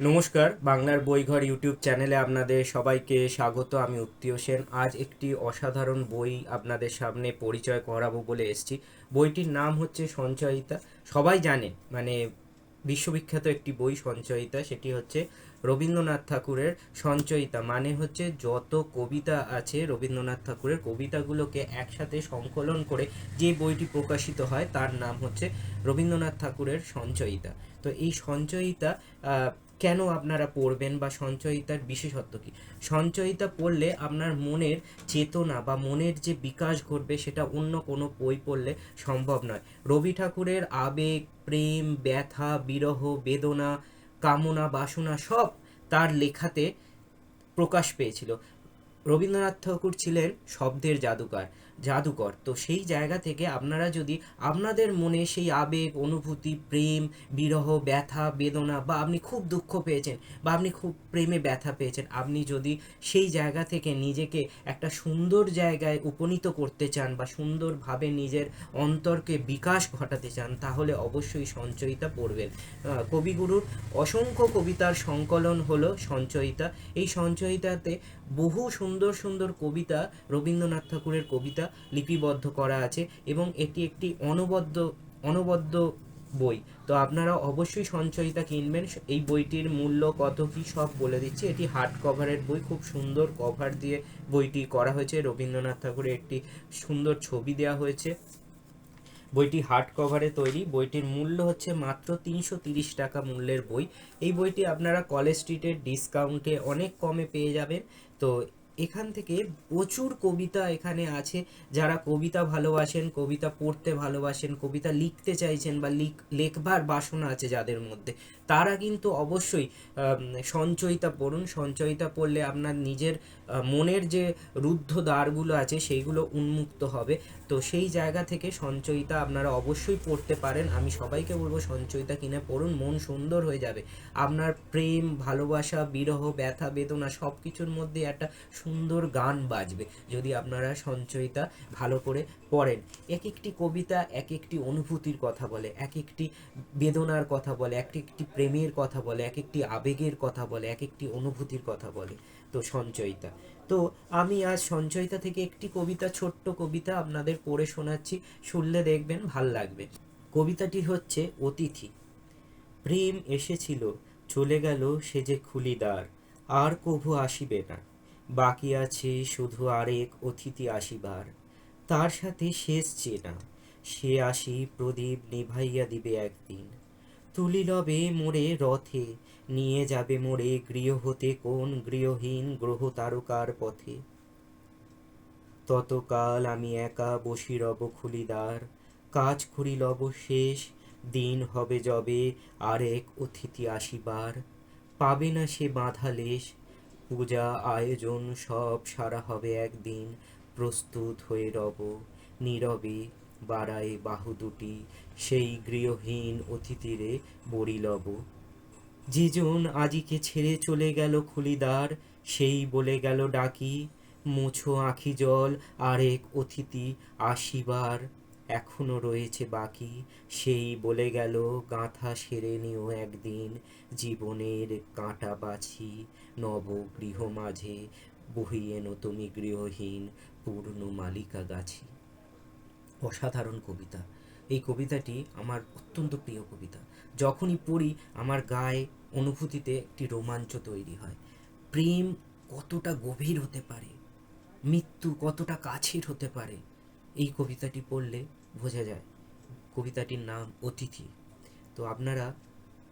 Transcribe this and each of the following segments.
নমস্কার, বাংলার বইঘর ইউটিউব চ্যানেলে আপনাদের সবাইকে স্বাগত। আমি উত্তীয় সেন। আজ একটি অসাধারণ বই আপনাদের সামনে পরিচয় করাবো বলে এসেছি। বইটির নাম হচ্ছে সঞ্চয়িতা। সবাই জানে মানে বিশ্ববিখ্যাত একটি বই সঞ্চয়িতা, সেটি হচ্ছে রবীন্দ্রনাথ ঠাকুরের সঞ্চয়িতা। মানে হচ্ছে যত কবিতা আছে রবীন্দ্রনাথ ঠাকুরের কবিতাগুলোকে একসাথে সংকলন করে যে বইটি প্রকাশিত হয়, তার নাম হচ্ছে রবীন্দ্রনাথ ঠাকুরের সঞ্চয়িতা। তো এই সঞ্চয়িতা কেন আপনারা পড়বেন বা সঞ্চয়িতার বিশেষত্ব কি? সঞ্চয়িতা পড়লে আপনার মনের চেতনা বা মনের যে বিকাশ ঘটবে সেটা অন্য কোনো বই পড়লে সম্ভব নয়। রবি ঠাকুরের আবেগ, প্রেম, ব্যথা, বিরহ, বেদনা, কামনা, বাসনা সব তার লেখাতে প্রকাশ পেয়েছিল। রবীন্দ্রনাথ ঠাকুর ছিলেন শব্দের জাদুকার। জাদুকর। তো সেই জায়গা থেকে আপনারা যদি আপনাদের মনে সেই আবেগ, অনুভূতি, প্রেম, বিরহ, ব্যথা, বেদনা বা আপনি খুব দুঃখ পেয়েছেন বা আপনি খুব প্রেমে ব্যথা পেয়েছেন, আপনি যদি সেই জায়গা থেকে নিজেকে একটা সুন্দর জায়গায় উপনীত করতে চান বা সুন্দরভাবে নিজের অন্তরকে বিকাশ ঘটাতে চান, তাহলে অবশ্যই সঞ্চয়িতা পড়বেন কবিগুরুর অসংখ্য কবিতার সংকলন হলো সঞ্চয়িতা। এই সঞ্চয়িতাতে বহু সুন্দর সুন্দর কবিতা রবীন্দ্রনাথ ঠাকুরের কবিতা লিপিবদ্ধ করা আছে এবং এটি একটি অনবদ্য অনবদ্য বই। তো আপনারা অবশ্যই সঞ্চয়িতা কিনবেন। এই বইটির মূল্য কত কি সব বলে দিচ্ছি। এটি হার্ড কভারের বই। খুব সুন্দর কভার দিয়ে বইটি করা হয়েছে। রবীন্দ্রনাথ ঠাকুরের একটি সুন্দর ছবি দেওয়া হয়েছে। বইটি হার্ড কভারে তৈরি। বইটির মূল্য হচ্ছে মাত্র তিনশো টাকা মূল্যের বই। এই বইটি আপনারা কলেজ স্ট্রিটের ডিসকাউন্টে অনেক কমে পেয়ে যাবেন। তো এখান থেকে প্রচুর কবিতা এখানে আছে। যারা কবিতা ভালোবাসেন, কবিতা পড়তে ভালোবাসেন, কবিতা লিখতে চাইছেন বা লিখ, লেখবার বাসনা আছে যাদের মধ্যে, তারা কিন্তু অবশ্যই সঞ্চয়িতা পড়ুন। সঞ্চয়িতা পড়লে আপনার নিজের মনের যে রুদ্ধ দ্বারগুলো আছে সেইগুলো উন্মুক্ত হবে। তো সেই জায়গা থেকে সঞ্চয়িতা আপনারা অবশ্যই পড়তে পারেন। আমি সবাইকে বলব সঞ্চয়িতা কিনে পড়ুন, মন সুন্দর হয়ে যাবে। আপনার প্রেম, ভালোবাসা, বিরহ, ব্যথা, বেদনা সব কিছুর মধ্যে একটা সুন্দর গান বাজবে, যদি আপনারা সঞ্চয়িতা ভালো করে পড়েন। এক একটি কবিতা এক একটি অনুভূতির কথা বলে এক একটি বেদনার কথা বলে এক একটি প্রেমের কথা বলে এক একটি আবেগের কথা বলে এক একটি অনুভূতির কথা বলে। তো সঞ্চয়িতা। তো আমি আজ সঞ্চয়িতা থেকে একটি কবিতা, ছোট্ট কবিতা আপনাদের পড়ে শোনাচ্ছি, শুনলে দেখবেন ভালো লাগবে। কবিতাটি হচ্ছে অতিথি। প্রেম এসেছিল, চলে গেল সে যে খুলিদার, আর কভু আসিবে না। বাকি আছে শুধু আরেক অতিথি আসিবার। তার সাথে শেষ চেনা, সে আসি প্রদীপ নিভাইয়া দিবে একদিন। তুলিলবে মোড়ে রথে, নিয়ে যাবে মোড়ে গৃহ হতে কোন গৃহহীন গ্রহ তারকার পথে। ততকাল আমি একা বসি রব খুলিদার, কাজ করি লব শেষ, দিন হবে যবে আরেক অতিথি আসিবার। পাবে না সে বাঁধা লেশ পূজা আয়োজন সব সারা হবে একদিন। প্রস্তুত হয়ে রব, নীরবে বাড়ায় বাহু দুটি, সেই গৃহহীন অতিথিরে বড়িলব যেজন আজিকে ছেড়ে চলে গেল খুলিদার, সেই বলে গেল ডাকি, মুছো আখি জল আরেক অতিথি আসিবার। এখনও রয়েছে বাকি। সেই বলে গেল, গাঁথা সেরে নিও একদিন জীবনের কাঁটা বাছি। নব গৃহ মাঝে বহিয়ে তুমি গৃহহীন পূর্ণ মালিকা গাছি। অসাধারণ কবিতা। এই কবিতাটি আমার অত্যন্ত প্রিয় কবিতা। যখনই পড়ি, আমার গায়ে অনুভূতিতে একটি রোমাঞ্চ তৈরি হয়। প্রেম কতটা গভীর হতে পারে? মৃত্যু কতটা কাছের হতে পারে? এই কবিতাটি পড়লে বোঝা যায় কবিতাটির নাম অতিথি। তো আপনারা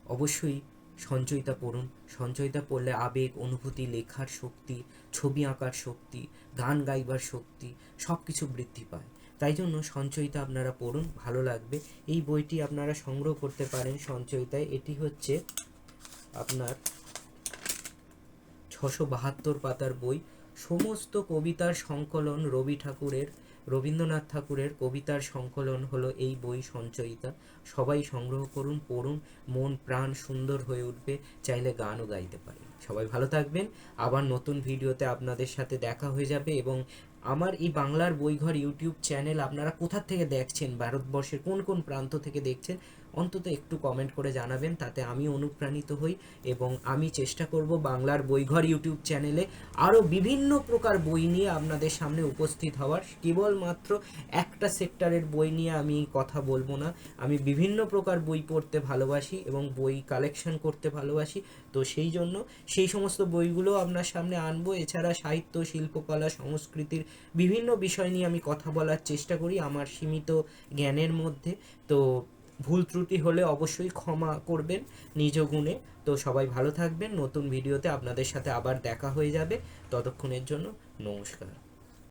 অবশ্যই সঞ্চয়িতা পড়ুন। সঞ্চয়িতা পড়লে আবেগ, অনুভূতি, লেখার শক্তি, ছবি আঁকার শক্তি, গান গাইবার শক্তি সব কিছু বৃদ্ধি পায়। তাই জন্য সঞ্চয়িতা আপনারা পড়ুন, ভালো লাগবে। এই বইটি আপনারা সংগ্রহ করতে পারেন সঞ্চয়িতায়। এটি হচ্ছে আপনার ছশো বাহাত্তর পাতার বই। সমস্ত কবিতার সংকলন রবি ঠাকুরের, রবীন্দ্রনাথ ঠাকুরের কবিতার সংকলন হলো এই বই সঞ্চয়িতা। সবাই সংগ্রহ করুন, পড়ুন, মন প্রাণ সুন্দর হয়ে উঠবে, চাইলে গানও গাইতে পারেন। সবাই ভালো থাকবেন, আবার নতুন ভিডিওতে আপনাদের সাথে দেখা হয়ে যাবে এবং আমার এই বাংলার বইঘর ইউটিউব চ্যানেল আপনারা কোথা থেকে দেখছেন, ভারতবর্ষের কোন কোন প্রান্ত থেকে দেখছেন অন্তত একটু কমেন্ট করে জানাবেন, তাতে আমি অনুপ্রাণিত হই এবং আমি চেষ্টা করব বাংলার বইঘর ইউটিউব চ্যানেলে আরও বিভিন্ন প্রকার বই নিয়ে আপনাদের সামনে উপস্থিত হওয়ার। কেবলমাত্র একটা সেক্টরের বই নিয়ে আমি কথা বলব না। আমি বিভিন্ন প্রকার বই পড়তে ভালোবাসি এবং বই কালেকশন করতে ভালোবাসি। তো সেই জন্য সেই সমস্ত বইগুলো আপনার সামনে আনব। এছাড়া সাহিত্য, শিল্পকলা, সংস্কৃতির বিভিন্ন বিষয় নিয়ে আমি কথা বলার চেষ্টা করি আমার সীমিত জ্ঞানের মধ্যে। তো ভুল ত্রুটি হলে অবশ্যই ক্ষমা করবেন নিজ গুণে। তো সবাই ভালো থাকবেন। নতুন ভিডিওতে আপনাদের সাথে আবার দেখা হয়ে যাবে। ততক্ষণের জন্য নমস্কার।